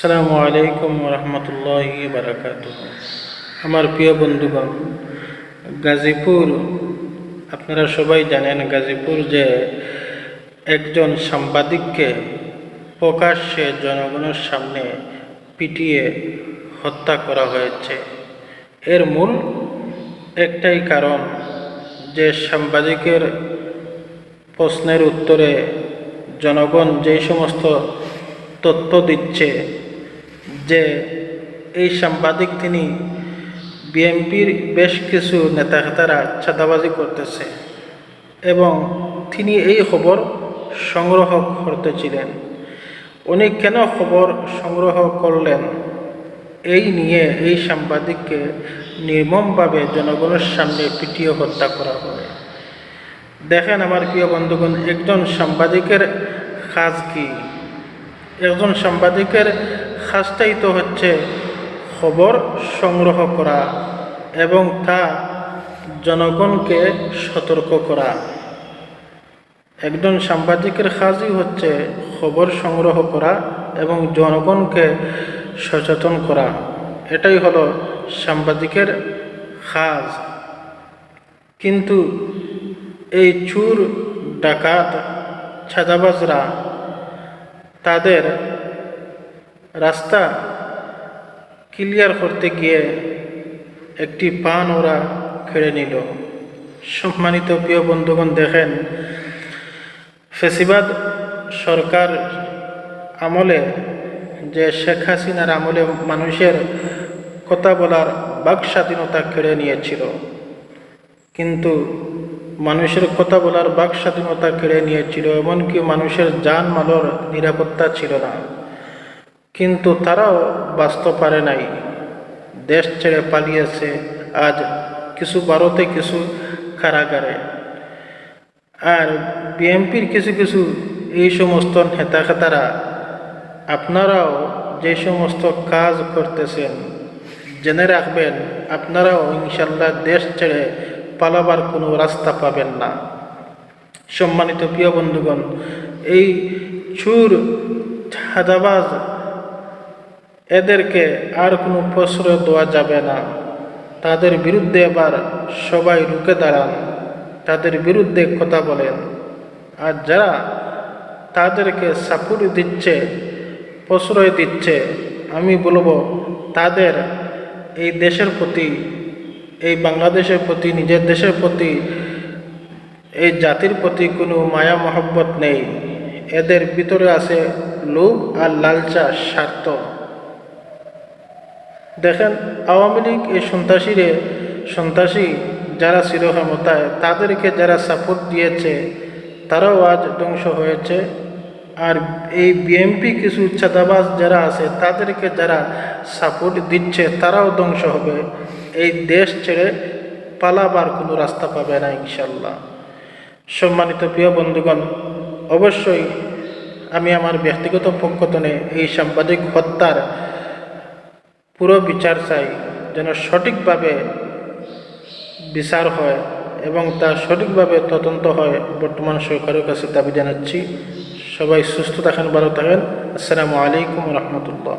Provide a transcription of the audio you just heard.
আসসালামু আলাইকুম রহমতুল্লাহ বারাকাত আমার প্রিয় বন্ধুগণ, গাজীপুর, আপনারা সবাই জানেন গাজীপুর যে একজন সাংবাদিককে প্রকাশ্যে জনগণের সামনে পিটিয়ে হত্যা করা হয়েছে। এর মূল একটাই কারণ যে সাংবাদিকের প্রশ্নের উত্তরে জনগণ যেই সমস্ত তথ্য দিচ্ছে যে এই সাংবাদিক তিনি বিএনপির বেশ কিছু নেতাখাতারা চাঁদাবাজি করতেছে এবং তিনি এই খবর সংগ্রহ করতেছিলেন। উনি কেন খবর সংগ্রহ করলেন? এই নিয়ে এই সাংবাদিককে নির্মমভাবে জনগণের সামনে পিটিয়ে হত্যা করা হয় দেখেন আমার প্রিয় বন্ধুগণ, একজন সাংবাদিকের কাজ কি? একজন সাংবাদিকের কাজটাই তো হচ্ছে খবর সংগ্রহ করা এবং তা জনগণকে সতর্ক করা। একজন সাংবাদিকের কাজই হচ্ছে খবর সংগ্রহ করা এবং জনগণকে সচেতন করা। এটাই হলো সাংবাদিকের কাজ কিন্তু এই চুর, ডাকাত, ছাদাবাজরা তাদের রাস্তা ক্লিয়ার করতে গিয়ে একটি পান ওরা কেড়ে নিল। সম্মানিত প্রিয় বন্ধুগণ, দেখেন, ফেসিবাদ সরকার আমলে যে শেখ হাসিনার আমলে মানুষের কথা বলার বাক স্বাধীনতা কেড়ে নিয়েছিল। কিন্তু মানুষের কথা বলার বাক স্বাধীনতা কেড়ে নিয়েছিল, এমনকি মানুষের যান মালর নিরাপত্তা ছিল না। কিন্তু তারাও বাঁচতে পারে নাই। দেশ ছেড়ে পালিয়েছে আজ কিছু ভারতে কিছু কারাগারে। আর বিএনপির কিছু কিছু এই সমস্ত নেতা খেতারা আপনারাও যে সমস্ত কাজ করতেছেন, জেনে রাখবেন, আপনারাও ইনশাল্লাহ দেশ ছেড়ে পালাবার কোনো রাস্তা পাবেন না। সম্মানিত প্রিয় বন্ধুগণ, এই চুর হাদাবাজ এদেরকে আর কোনো প্রশ্রয় দেওয়া যাবে না। তাদের বিরুদ্ধে এবার সবাই রুখে দাঁড়ান, তাদের বিরুদ্ধে কথা বলেন। আর যারা তাদেরকে সাপোর্ট দিচ্ছে, প্রশ্রয় দিচ্ছে, আমি বলব, তাদের এই দেশের প্রতি এই বাংলাদেশের প্রতি, নিজের দেশের প্রতি, এই জাতির প্রতি কোনো মায়া, মহব্বত নেই। এদের ভিতরে আছে লোভ আর লালচা স্বার্থ। দেখেন, আওয়ামী লীগ এই সন্ত্রাসীরে, সন্ত্রাসী যারা ছিল তাদেরকে যারা সাপোর্ট দিয়েছে, তারাও আজ ধ্বংস হয়েছে। আর এই বিএমপি কিছু চাঁদাবাজ যারা আছে, তাদেরকে যারা সাপোর্ট দিচ্ছে, তারাও ধ্বংস হবে। এই দেশ ছেড়ে পালাবার কোনো রাস্তা পাবে না ইনশাল্লাহ সম্মানিত প্রিয় বন্ধুগণ, অবশ্যই আমি আমার ব্যক্তিগত পক্ষতনে এই সাংবাদিক হত্যার পুরো বিচার চাই যেন সঠিকভাবে বিচার হয় এবং তা সঠিকভাবে তদন্ত হয় বর্তমান সরকারের কাছে দাবি জানাচ্ছি। সবাই সুস্থ থাকেন, ভালো থাকেন। আসসালামু আলাইকুম রহমতুল্লাহ।